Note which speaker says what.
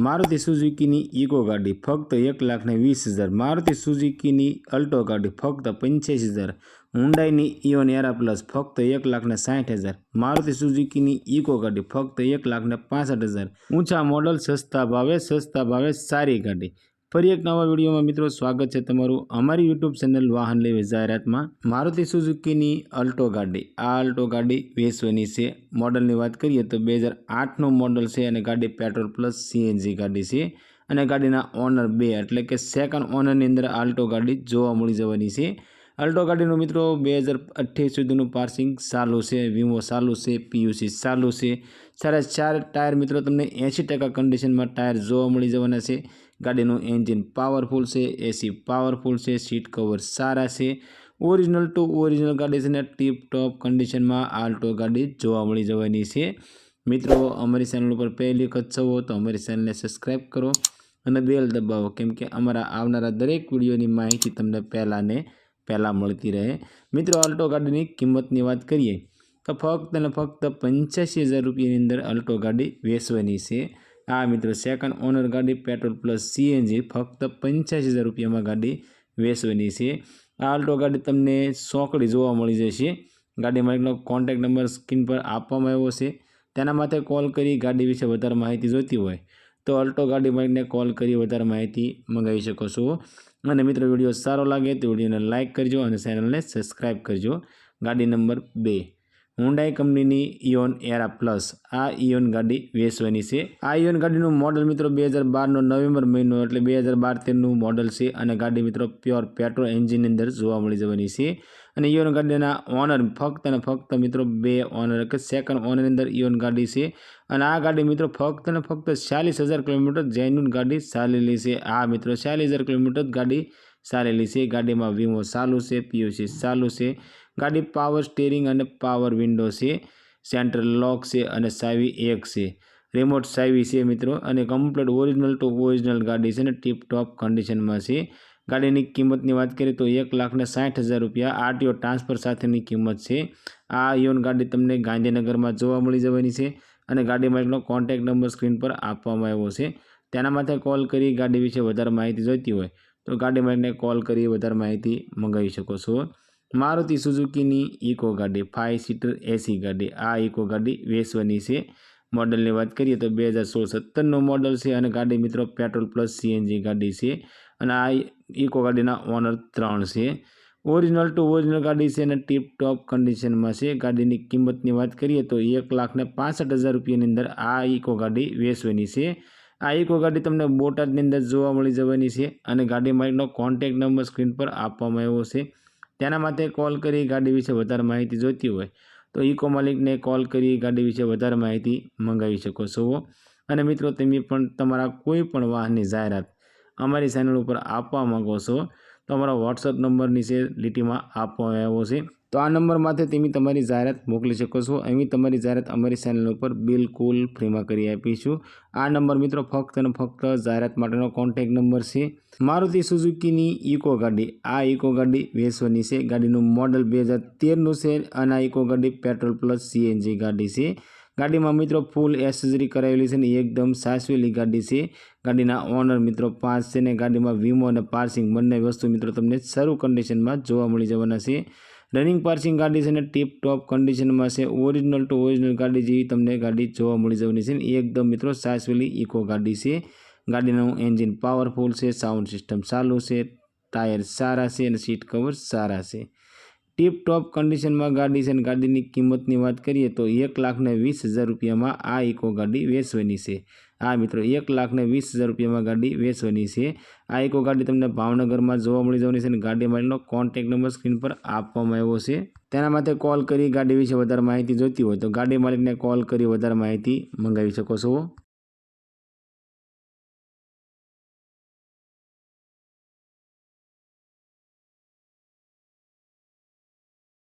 Speaker 1: મારુતિ સુઝુકીની ઇકો ગાડી ફક્ત એક લાખને વીસ હજાર. મારુતિ સુઝુકીની અલ્ટો ગાડી ફક્ત પંચ્યાસી હજાર. હુન્ડાઈની ઇઓન એરા પ્લસ ફક્ત એક લાખને સાઠ હજાર. મારુતિ સુઝુકીની ઇકો ગાડી ફક્ત એક લાખને પાસઠ હજાર. ઊંચા મોડલ, સસ્તા ભાવે સસ્તા ભાવે સારી ગાડી. ફરી એક નવા વિડીયોમાં મિત્રો સ્વાગત છે તમારું અમારી યુટ્યુબ ચેનલ વાહન લેવી જાહેરાતમાં. મારુતિ સુઝુકીની અલ્ટો ગાડી. આ અલ્ટો ગાડી વેચવાની છે. મોડલની વાત કરીએ તો બે હજાર આઠનું મોડલ છે અને ગાડી પેટ્રોલ પ્લસ સીએનજી ગાડી છે અને ગાડીના ઓનર બે, એટલે કે સેકન્ડ ઓનરની અંદર આલ્ટો ગાડી જોવા મળી જવાની છે. અલ્ટો ગાડીનું મિત્રો બે હજાર અઠ્યાવીસ સુધીનું પાર્સિંગ ચાલુ છે, વીમો ચાલુ છે, પીયુસી ચાલુ છે. સાડા ચાર ટાયર મિત્રો તમને એંશી ટકા કન્ડિશનમાં ટાયર જોવા મળી જવાના છે. ગાડીનું એન્જિન પાવરફુલ છે, એસી પાવરફુલ છે, સીટ કવર સારા છે. ઓરિજિનલ ટુ ઓરિજિનલ ગાડી છે ને ટીપ ટોપ કન્ડિશનમાં આલ્ટો ગાડી જોવા મળી જવાની છે. મિત્રો, અમારી ચેનલ ઉપર પહેલી વખત છો તો અમારી ચેનલને સબસ્ક્રાઈબ કરો અને બેલ દબાવો, કેમ કે અમારા આવનારા દરેક વિડીયોની માહિતી તમને પહેલાં ને પહેલાં મળતી રહે. મિત્રો અલ્ટો ગાડીની કિંમતની વાત કરીએ તો ફક્ત અને ફક્ત પંચ્યાસી હજાર રૂપિયાની અંદર અલ્ટો ગાડી વેચવાની છે. આ મિત્રો સેકન્ડ ઓનર ગાડી પેટ્રોલ પ્લસ સીએનજી ફક્ત પંચ્યાસી હજાર રૂપિયામાં ગાડી વેચવાની છે. આ અલ્ટો ગાડી તમને સોંકડી જોવા મળી જશે. ગાડી માલિકનો કોન્ટેક્ટ નંબર સ્ક્રીન પર આપવામાં આવ્યો છે. તેના માટે કોલ કરી ગાડી વિશે વધારે માહિતી જોઈતી હોય તો અલ્ટો ગાડી માલિકને કોલ કરી વધારે માહિતી મંગાવી શકો છો. અને મિત્રો, વીડિયો સારો લાગે તો વિડીયોને લાઇક કરજો અને ચેનલને સબસ્ક્રાઈબ કરજો. ગાડી નંબર બે. હુન્ડાઈ કંપનીની ઇયોન એરા પ્લસ આ ઇયોન ગાડી વેચવાની છે. આ ઇયોન ગાડીનું મોડલ મિત્રો બે હજાર બારનો નવેમ્બર મહિનો એટલે બે હજાર બાર તેરનું મોડલ છે અને ગાડી મિત્રો પ્યોર પેટ્રોલ એન્જિનની અંદર જોવા મળી જવાની છે. અને ઇયોન ગાડીના ઓનર ફક્ત અને ફક્ત મિત્રો બે ઓનર કે સેકન્ડ ઓનરની અંદર ઇયોન ગાડી છે. અને આ ગાડી મિત્રો ફક્ત અને ફક્ત ચાલીસ હજાર કિલોમીટર જેન્યુન ગાડી ચાલેલી છે. આ મિત્રો ચાલીસ હજાર કિલોમીટર ગાડી ચાલેલી છે. ગાડીમાં વીમો ચાલુ છે, પીયુસી ચાલુ છે. ગાડી પાવર સ્ટેરિંગ અને પાવર વિન્ડો છે સેન્ટ્રલ લોક છે અને સાવી એક છે. રિમોટ સાવી છે મિત્રો અને કમ્પ્લીટ ઓરિજિનલ ટુ ઓરિજિનલ ગાડી છે ને ટીપ ટોપ કન્ડિશનમાં છે. ગાડીની કિંમતની વાત કરીએ તો એક લાખને સાઠ હજાર રૂપિયા આરટીઓ ટ્રાન્સફર સાથેની કિંમત છે. આ યોન ગાડી તમને ગાંધીનગરમાં જોવા મળી જવાની છે અને ગાડી માલિકનો કોન્ટેક્ટ નંબર સ્ક્રીન પર આપવામાં આવ્યો છે. તેના માટે કોલ કરી ગાડી વિશે વધારે માહિતી જોઈતી હોય તો ગાડી માલિકને કોલ કરી વધારે માહિતી મંગાવી શકો છો. મારુતિ સુઝુકીની ઇકો ગાડી ફાઇવ સીટર એસી ગાડી. આ ઇકો ગાડી વેસવાની છે. મોડલની વાત કરીએ તો બે હજાર સોળ સત્તરનું મોડલ છે અને ગાડી મિત્રો પેટ્રોલ પ્લસ સીએનજી ગાડી છે અને આ ઇકો ગાડીના ઓનર ત્રણ છે. ઓરિજિનલ ટુ ઓરિજિનલ ગાડી છે અને ટીપ ટોપ કન્ડિશનમાં છે. ગાડીની કિંમતની વાત કરીએ તો એક લાખને પાસઠ હજાર રૂપિયાની અંદર આ ઇકો ગાડી વેચવાની છે. આ ઇકો ગાડી તમને બોટાદની અંદર જોવા મળી જવાની છે અને ગાડી માલિકનો કોન્ટેક્ટ નંબર સ્ક્રીન પર આપવામાં આવ્યો છે. તેના માટે કોલ કરી ગાડી વિશે વધારે માહિતી જોઈતી હોય, તો ઇકો માલિકને કોલ કરી ગાડી વિશે વધારે માહિતી મંગાવી શકો છો. અને મિત્રો, તમે પણ તમારા કોઈ પણ વાહનની જાહેરાત અમારી ચેનલ ઉપર આપવા માગો છો, તો અમારો વોટ્સઅપ નંબર નીચે લીટીમાં આપવામાં આવ્યો છે. તો આ નંબર માથે તમે તમારી જાહેરાત મોકલી શકો છો. અમે તમારી જાહેરાત અમારી ચેનલ ઉપર બિલકુલ ફ્રીમાં કરી આપીશું આ નંબર મિત્રો ફક્ત અને ફક્ત જાહેરાત માટેનો કોન્ટેક્ટ નંબર છે. મારુતિ સુઝુકીની ઇકો ગાડી. આ ઇકો ગાડી વેચવાની છે. ગાડીનું મોડલ બે હજાર તેરનું છે અને આ ઇકો ગાડી પેટ્રોલ પ્લસ સીએનજી ગાડી છે. ગાડીમાં મિત્રો ફૂલ એસેસરી કરાવેલી છે ને એકદમ સાચવેલી ગાડી છે. ગાડીના ઓનર મિત્રો પાંચ છે ને ગાડીમાં વીમો અને પાર્સિંગ બંને વસ્તુ મિત્રો તમને સારું કન્ડિશનમાં જોવા મળી જવાના છે. રનિંગ પાર્સિંગ ગાડી છે ને ટીપ ટોપ કન્ડિશનમાં છે. ઓરિજિનલ ટુ ઓરિજિનલ ગાડી જેવી તમને ગાડી જોવા મળી જવાની છે. એકદમ મિત્રો સાસવેલી ઇકો ગાડી છે. ગાડીનું એન્જિન પાવરફુલ છે સાઉન્ડ સિસ્ટમ ચાલુ છે ટાયર સારા છે અને સીટ કવર સારા છે. ટીપ ટોપ કન્ડિશનમાં ગાડી છે અને ગાડીની કિંમતની વાત કરીએ તો એક લાખને વીસ હજાર રૂપિયામાં આ ઇકો ગાડી વેચવાની છે. આ મિત્રો, એક લાખને વીસ હજાર રૂપિયામાં ગાડી વેચવાની છે. આ ઇકો ગાડી તમને ભાવનગરમાં જોવા મળી જવાની છે અને ગાડી માલિકનો કોન્ટેક્ટ નંબર સ્ક્રીન પર આપવામાં આવ્યો છે. તેના માટે કોલ કરી ગાડી વિશે વધારે માહિતી જોઈતી હોય તો ગાડી માલિકને કોલ કરી વધારે માહિતી મંગાવી શકો છો.